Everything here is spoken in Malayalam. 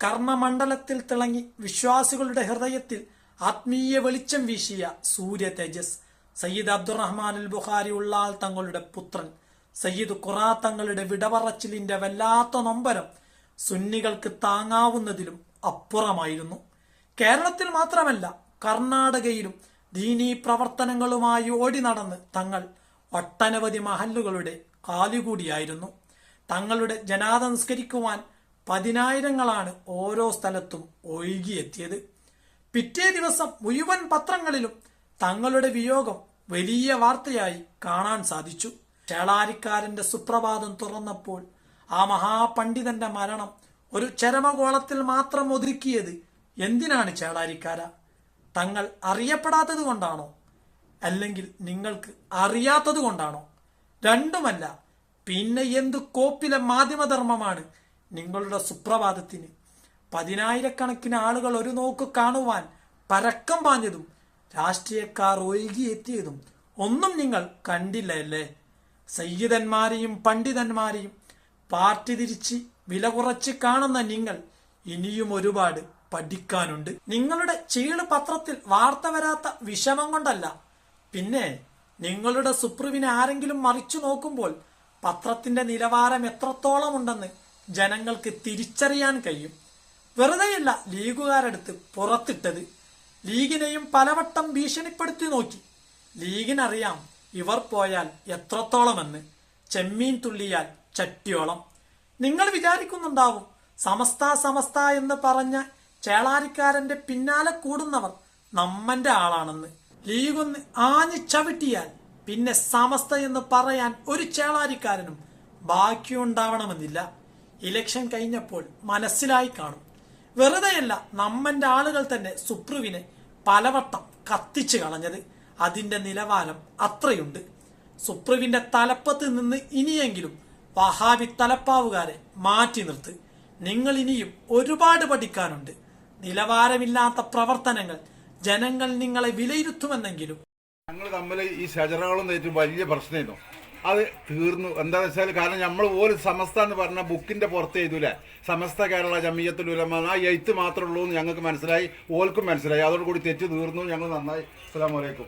കർമ്മമണ്ഡലത്തിൽ തിളങ്ങി വിശ്വാസികളുടെ ഹൃദയത്തിൽ ആത്മീയ വെളിച്ചം വീശിയ സൂര്യ തേജസ്. സയ്യിദ് അബ്ദുറഹ്മാൻ അൽ ബുഖാരി ഉള്ളാൽ തങ്ങളുടെ പുത്രൻ. സയ്യിദ് ഖുറാ തങ്ങളുടെ വിടവറച്ചിലിന്റെ വല്ലാത്ത നൊമ്പരം സുന്നികൾക്ക് താങ്ങാവുന്നതിലും അപ്പുറമായിരുന്നു. കേരളത്തിൽ മാത്രമല്ല കർണാടകയിലും ദീനീ പ്രവർത്തനങ്ങളുമായി ഓടി നടന്ന് തങ്ങൾ ഒട്ടനവധി മഹല്ലുകളുടെ കാലുകൂടിയായിരുന്നു. തങ്ങളുടെ ജനാദ നിസ്കരിക്കുവാൻ പതിനായിരങ്ങളാണ് ഓരോ സ്ഥലത്തും ഒഴുകിയെത്തിയത്. പിറ്റേ ദിവസം മുഴുവൻ പത്രങ്ങളിലും തങ്ങളുടെ വിയോഗം വലിയ വാർത്തയായി കാണാൻ സാധിച്ചു. ചേളാരിക്കാരന്റെ സുപ്രഭാതം തുറന്നപ്പോൾ ആ മഹാപണ്ഡിതന്റെ മരണം ഒരു ചരമകോളത്തിൽ മാത്രം ഒതുക്കിയത് എന്തിനാണ് ചേളാരിക്കാര തങ്ങൾ അറിയപ്പെടാത്തത് കൊണ്ടാണോ? അല്ലെങ്കിൽ നിങ്ങൾക്ക് അറിയാത്തത് കൊണ്ടാണോ? രണ്ടുമല്ല പിന്നെ എന്ത് കോപ്പിലെ മാധ്യമധർമ്മമാണ് നിങ്ങളുടെ സുപ്രഭാതത്തിന് പതിനായിരക്കണക്കിന് ആളുകൾ ഒരു നോക്ക് കാണുവാൻ പരക്കം പാഞ്ഞതും രാഷ്ട്രീയക്കാർ ഒഴുകിയെത്തിയതും ഒന്നും നിങ്ങൾ കണ്ടില്ല അല്ലേ സയ്യിദന്മാരെയും പണ്ഡിതന്മാരെയും പാർട്ടി തിരിച്ച് വില കുറച്ച് കാണുന്ന നിങ്ങൾ ഇനിയും ഒരുപാട് പഠിക്കാനുണ്ട്. നിങ്ങളുടെ ചീൾ പത്രത്തിൽ വാർത്ത വരാത്ത വിഷമം കൊണ്ടല്ല. പിന്നെ നിങ്ങളുടെ സുപ്രുവിനെ ആരെങ്കിലും മറിച്ചു നോക്കുമ്പോൾ പത്രത്തിന്റെ നിലവാരം എത്രത്തോളം ഉണ്ടെന്ന് ജനങ്ങൾക്ക് തിരിച്ചറിയാൻ കഴിയും. വെറുതെയല്ല ലീഗുകാരെടുത്ത് പുറത്തിട്ടത്. ലീഗിനെയും പലവട്ടം ഭീഷണിപ്പെടുത്തി നോക്കി. ലീഗിനറിയാം ഇവർ പോയാൽ എത്രത്തോളമെന്ന്. ചെമ്മീൻ തുള്ളിയാൽ ചട്ടിയോളം. നിങ്ങൾ വിചാരിക്കുന്നുണ്ടാവും സമസ്ത സമസ്ത എന്ന് പറഞ്ഞ ചേളാരിക്കാരന്റെ പിന്നാലെ കൂടുന്നവർ നമ്മന്റെ ആളാണെന്ന്. ലീഗൊന്ന് ആഞ്ഞു ചവിട്ടിയാൽ പിന്നെ സമസ്ത എന്ന് പറയാൻ ഒരു ചേളാരിക്കാരനും ബാക്കിയുണ്ടാവണമെന്നില്ല. ഇലക്ഷൻ കഴിഞ്ഞപ്പോൾ മനസ്സിലായി കാണും. വെറുതെയല്ല നമ്മന്റെ ആളുകൾ തന്നെ സുപ്രുവിനെ പലവട്ടം കത്തിച്ചു കളഞ്ഞത്. അതിന്റെ നിലവാരം അത്രയുണ്ട്. സുപ്രുവിന്റെ തലപ്പത്ത് നിന്ന് ഇനിയെങ്കിലും വഹാബി തലപ്പാവുകാരെ മാറ്റി നിർത്ത്. നിങ്ങൾ ഇനിയും ഒരുപാട് പഠിക്കാനുണ്ട്. നിലവാരമില്ലാത്ത പ്രവർത്തനങ്ങൾ ജനങ്ങൾ നിങ്ങളെ വിലയിരുത്തുമെന്നെങ്കിലും. ഞങ്ങൾ തമ്മിൽ ഈ ശജറകളും വലിയ പ്രശ്നമായിരുന്നു. അത് തീർന്നു. എന്താ വെച്ചാൽ കാരണം നമ്മൾ ഒരു സമസ്ത എന്ന് പറഞ്ഞ ബുക്കിന്റെ പുറത്ത് എഴുതൂലേ? സമസ്ത കേരള ജമീയത്തിൽ ഉലമ ആ എഴുത്ത് മാത്രമേ ഉള്ളൂ എന്ന് ഞങ്ങൾക്ക് മനസ്സിലായി. ഓൽക്കും മനസ്സിലായി. അതോടുകൂടി തെറ്റ് തീർന്നു. ഞങ്ങൾ നന്നായി. അസ്സാം അലൈക്കും.